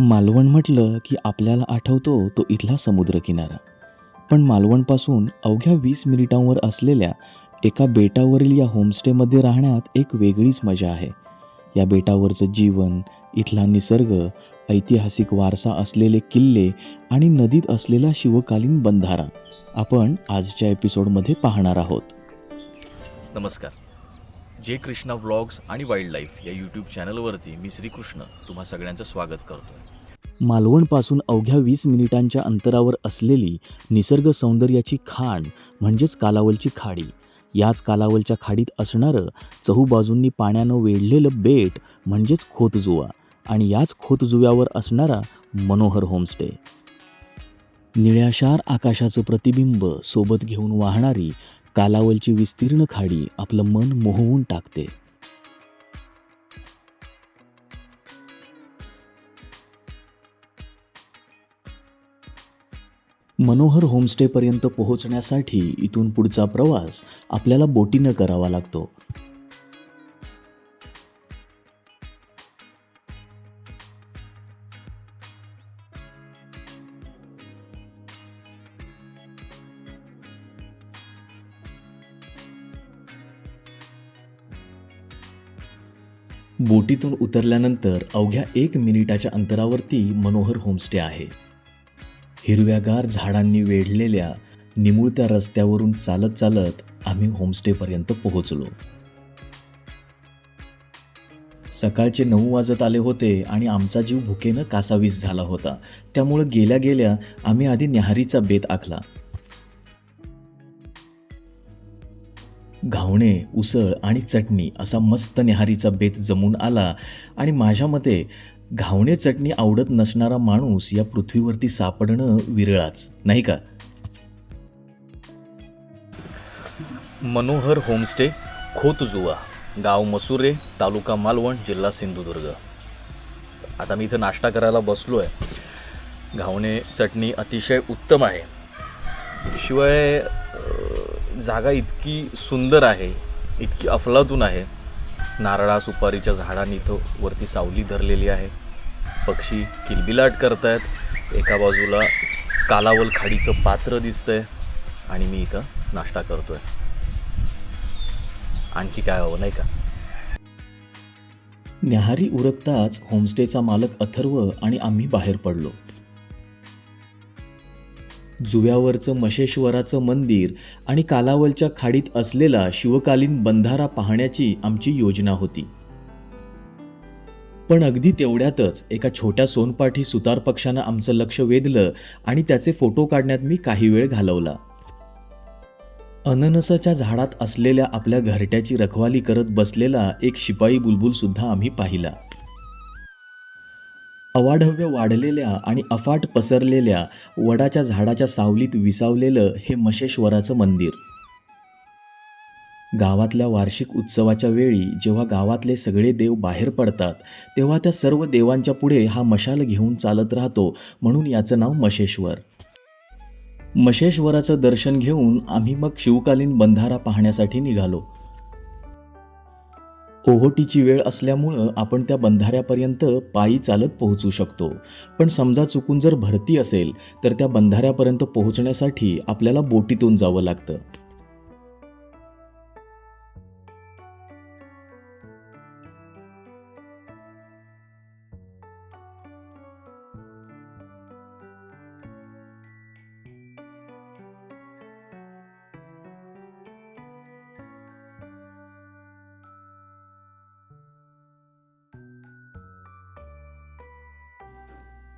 मालवण म्हटलं की आपल्याला आठवतो तो इथला समुद्रकिनारा. पण मालवणपासून अवघ्या वीस मिनिटांवर असलेल्या एका बेटावरील या होमस्टेमध्ये राहण्यात एक वेगळीच मजा आहे. या बेटावरचं जीवन इथला निसर्ग ऐतिहासिक वारसा असलेले किल्ले आणि नदीत असलेला शिवकालीन बंधारा आपण आजच्या एपिसोडमध्ये पाहणार आहोत. नमस्कार. जे कृष्णा व्लॉग्स आणि वाईल्ड लाईफ या यूट्यूब चॅनलवरती मी श्रीकृष्ण तुम्हा सगळ्यांचं स्वागत करतोय. मालवणपासून अवघ्या वीस मिनिटांच्या अंतरावर असलेली निसर्ग सौंदर्याची खाण म्हणजेच कालावलची खाडी. याच कालावलच्या खाडीत असणारं चहूबाजूंनी पाण्यानं वेढलेलं बेट म्हणजेच खोतजुवा आणि याच खोतजुव्यावर असणारा मनोहर होमस्टे. निळ्याशार आकाशाचं प्रतिबिंब सोबत घेऊन वाहणारी कालावलची विस्तीर्ण खाडी आपलं मन मोहवून टाकते. मनोहर होमस्टेपर्यंत पोहोचण्यासाठी इथून पुढचा प्रवास आपल्याला बोटीनं करावा लागतो. बोटीतून उतरल्यानंतर अवघ्या एक मिनिटाच्या अंतरावरती मनोहर होमस्टे आहे. हिरव्यागार झाडांनी वेढलेल्या निमुळत्या रस्त्यावरून चालत चालत आम्ही होमस्टेपर्यंत पोहोचलो. सकाळचे नऊ वाजत आले होते आणि आमचा जीव भुकेनं कासावीस झाला होता. त्यामुळं गेल्या गेल्या आम्ही आधी न्याहारीचा बेत आखला. घावणे उसळ आणि चटणी असा मस्त न्याहारीचा बेत जमून आला आणि माझ्या मते घावणे चटणी आवडत नसणारा माणूस या पृथ्वीवरती सापडणं विरळाच नाही का? मनोहर होमस्टे खोतजुवा गाव मसुरे तालुका मालवण जिल्हा सिंधुदुर्ग. आता मी इथं नाश्ता करायला बसलो आहे घावणे चटणी अतिशय उत्तम आहे. शिवाय जागा इतकी सुंदर आहे इतकी अफलातून आहे. नारळा सुपारीच्या झाडांनी इथं वरती सावली धरलेली आहे. पक्षी किलबिलाट करतायत. एका बाजूला कालावल खाडीचं पात्र दिसतंय आणि मी इथं नाश्ता करतोय. आणखी काय हवं नाही का? न्याहारी उरकताच होमस्टेचा मालक अथर्व आणि आम्ही बाहेर पडलो. जुव्यावरचं मशेश्वराचं मंदिर आणि कालावलच्या खाडीत असलेला शिवकालीन बंधारा पाहण्याची आमची योजना होती. पण अगदी तेवढ्यातच एका छोट्या सोनपाठी सुतार पक्षानं आमचं लक्ष वेधलं आणि त्याचे फोटो काढण्यात मी काही वेळ घालवला. अननसाच्या झाडात असलेल्या आपल्या घरट्याची रखवाली करत बसलेला एक शिपाई बुलबुल सुद्धा आम्ही पाहिला. अवाढव्य वाढलेल्या आणि अफाट पसरलेल्या वडाच्या झाडाच्या सावलीत विसावलेलं हे मशेश्वराचं मंदिर. गावातल्या वार्षिक उत्सवाच्या वेळी जेव्हा गावातले सगळे देव बाहेर पडतात तेव्हा त्या सर्व देवांच्या पुढे हा मशाल घेऊन चालत राहतो म्हणून याचं नाव मशेश्वर. मशेश्वराचं दर्शन घेऊन आम्ही मग शिवकालीन बंधारा पाहण्यासाठी निघालो. ओहोटीची वेळ असल्यामुळं आपण त्या बंधाऱ्यापर्यंत पायी चालत पोहोचू शकतो. पण समजा चुकून जर भरती असेल तर त्या बंधाऱ्यापर्यंत पोहोचण्यासाठी आपल्याला बोटीतून जावं लागतं.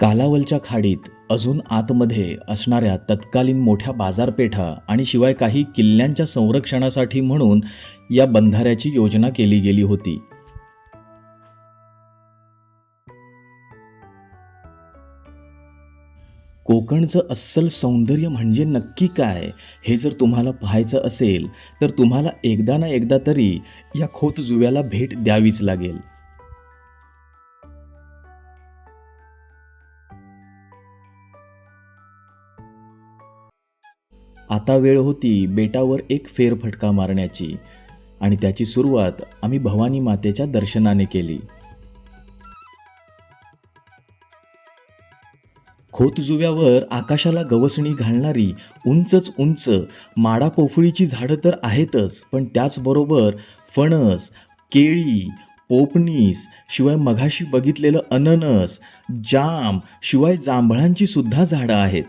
कालावलच्या खाडीत अजून आतमध्ये असणाऱ्या तत्कालीन मोठ्या बाजारपेठा आणि शिवाय काही किल्ल्यांच्या संरक्षणासाठी म्हणून या बंधाऱ्याची योजना केली गेली होती. कोकणचं अस्सल सौंदर्य म्हणजे नक्की काय हे जर तुम्हाला पाहायचं असेल तर तुम्हाला एकदा ना एकदा तरी या खोतजुव्याला भेट द्यावीच लागेल. आता वेळ होती बेटावर एक फेरफटका मारण्याची आणि त्याची सुरुवात आम्ही भवानी मातेच्या दर्शनाने केली. खोतजुव्यावर आकाशाला गवसणी घालणारी उंचच उंच माडा पोफळीची झाडं तर आहेतच पण त्याचबरोबर फणस केळी पोपणीस शिवाय मघाशी बघितलेलं अननस जाम शिवाय जांभळांची सुद्धा झाडं आहेत.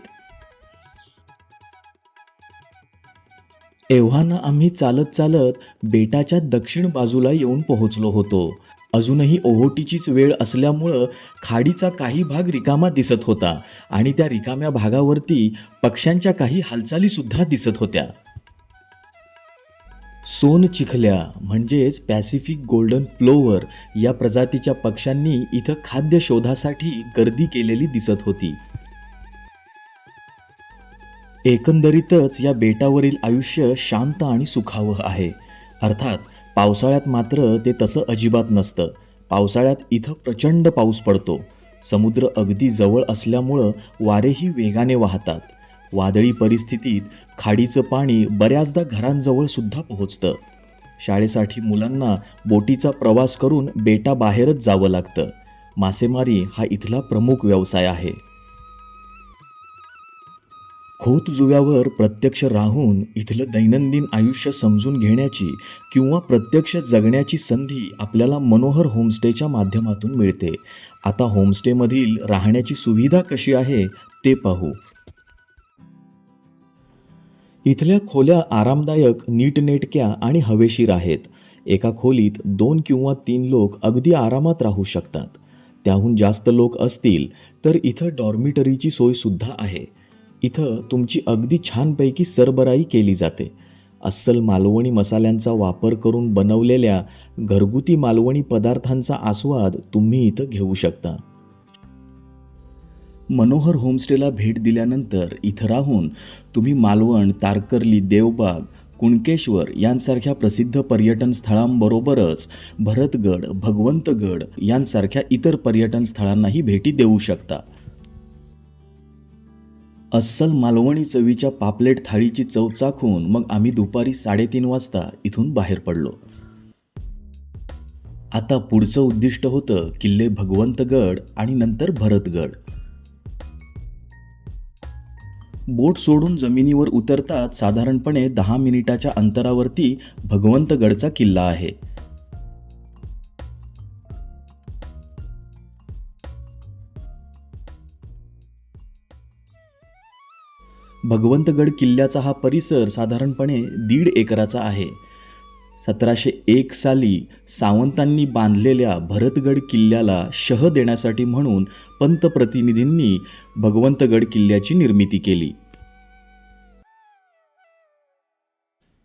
एव्हाना आम्ही चालत चालत बेटाच्या दक्षिण बाजूला येऊन पोहोचलो होतो. अजूनही ओहोटीचीच वेळ असल्यामुळं खाडीचा काही भाग रिकामा दिसत होता आणि त्या रिकाम्या भागावरती पक्ष्यांच्या काही हालचालीसुद्धा दिसत होत्या. सोन चिखल्या म्हणजेच पॅसिफिक गोल्डन प्लोवर या प्रजातीच्या पक्ष्यांनी इथं खाद्य शोधासाठी गर्दी केलेली दिसत होती. एकंदरीतच या बेटावरील आयुष्य शांत आणि सुखावह आहे. अर्थात पावसाळ्यात मात्र ते तसं अजिबात नसतं. पावसाळ्यात इथं प्रचंड पाऊस पडतो. समुद्र अगदी जवळ असल्यामुळं वारेही वेगाने वाहतात. वादळी परिस्थितीत खाडीचं पाणी बऱ्याचदा घरांजवळ सुद्धा पोहोचतं. शाळेसाठी मुलांना बोटीचा प्रवास करून बेटाबाहेरच जावं लागतं. मासेमारी हा इथला प्रमुख व्यवसाय आहे. खोत जुव्यावर प्रत्यक्ष राहून इथलं दैनंदिन आयुष्य समजून घेण्याची किंवा प्रत्यक्ष जगण्याची संधी आपल्याला मनोहर होमस्टेच्या माध्यमातून मिळते. आता होमस्टेमधील राहण्याची सुविधा कशी आहे ते पाहू. इथल्या खोल्या आरामदायक नीटनेटक्या आणि हवेशीर आहेत. एका खोलीत दोन किंवा तीन लोक अगदी आरामात राहू शकतात. त्याहून जास्त लोक असतील तर इथं डॉर्मिटरीची सोयसुद्धा आहे. इथं तुमची अगदी छानपैकी सरबराई केली जाते. अस्सल मालवणी मसाल्यांचा वापर करून बनवलेल्या घरगुती मालवणी पदार्थांचा आस्वाद तुम्ही इथं घेऊ शकता. मनोहर होमस्टेला भेट दिल्यानंतर इथं राहून तुम्ही मालवण तारकर्ली देवबाग कुणकेश्वर यांसारख्या प्रसिद्ध पर्यटन स्थळांबरोबरच भरतगड भगवंतगड यांसारख्या इतर पर्यटन स्थळांनाही भेटी देऊ शकता. अस्सल मालवणी चवीच्या पापलेट थाळीची चव चाखून मग आम्ही दुपारी साडेतीन वाजता इथून बाहेर पडलो. आता पुढचं उद्दिष्ट होतं किल्ले भगवंतगड आणि नंतर भरतगड. बोट सोडून जमिनीवर उतरतात साधारणपणे दहा मिनिटाच्या अंतरावरती भगवंतगडचा किल्ला आहे. भगवंतगड किल्ल्याचा हा परिसर साधारणपणे दीड एकराचा आहे. सतराशे एक साली सावंतांनी बांधलेल्या भरतगड किल्ल्याला शह देण्यासाठी म्हणून पंतप्रतिनिधींनी भगवंतगड किल्ल्याची निर्मिती केली.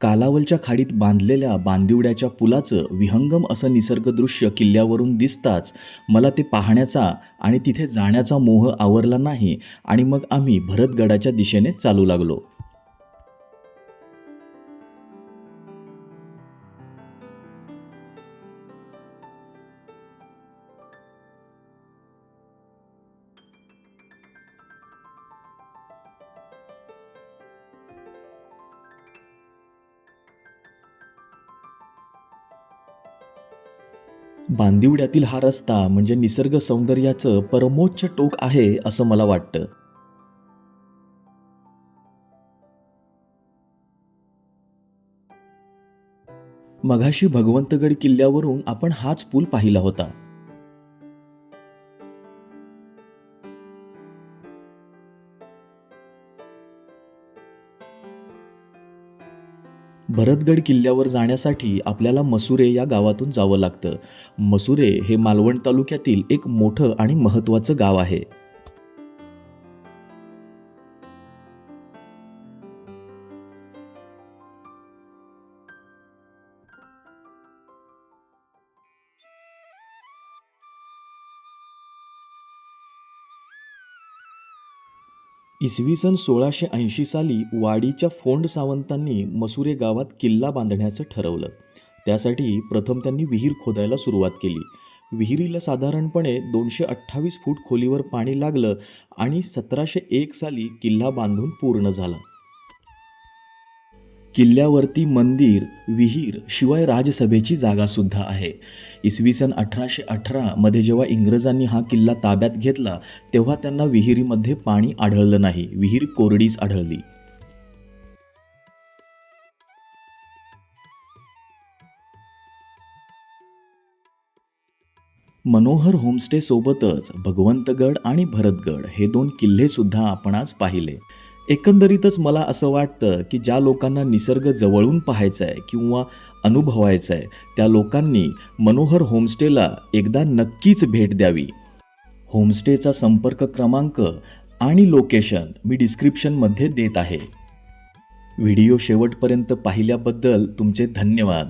कालावलच्या खाडीत बांधलेल्या बांदिवड्याच्या पुलाचं विहंगम असं निसर्गदृश्य किल्ल्यावरून दिसताच मला ते पाहण्याचा आणि तिथे जाण्याचा मोह आवरला नाही आणि मग आम्ही भरतगडाच्या दिशेने चालू लागलो. बांदिवड्यातील हा रस्ता म्हणजे निसर्ग सौंदर्याचं परमोच्च टोक आहे असं मला वाटतं. मघाशी भगवंतगड किल्ल्यावरून आपण हाच पूल पाहिला होता. भरतगड किल्ल्यावर जाण्यासाठी आपल्याला मसुरे या गावातून जावं लागतं. मसुरे हे मालवण तालुक्यातील एक मोठं आणि महत्त्वाचं गाव आहे. इसवी सन सोळाशे ऐंशी साली वाडीच्या फोंड सावंतांनी मसुरे गावात किल्ला बांधण्याचं ठरवलं. त्यासाठी प्रथम त्यांनी विहीर खोदायला सुरुवात केली. विहिरीला साधारणपणे दोनशे अठ्ठावीस फूट खोलीवर पाणी लागलं आणि सतराशे एक साली किल्ला बांधून पूर्ण झाला. किल्ल्यावरती मंदिर विहीर शिवाय राजसभेची जागासुद्धा आहे. इसवी सन अठराशे अठरामध्ये जेव्हा इंग्रजांनी हा किल्ला ताब्यात घेतला तेव्हा त्यांना विहिरीमध्ये पाणी आढळलं नाही. विहीर कोरडीच आढळली. मनोहर होमस्टे सोबतच भगवंतगड आणि भरतगड हे दोन किल्ले सुद्धा आपण आज पाहिले. एकंदरीतच मला असं वाटतं की ज्या लोकांना निसर्ग जवळून पाहायचा आहे किंवा अनुभवायचा आहे त्या लोकांनी मनोहर होमस्टेला एकदा नक्कीच भेट द्यावी. होमस्टेचा संपर्क क्रमांक आणि लोकेशन मी डिस्क्रिप्शनमध्ये देत आहे. व्हिडिओ शेवटपर्यंत पाहिल्याबद्दल तुमचे धन्यवाद.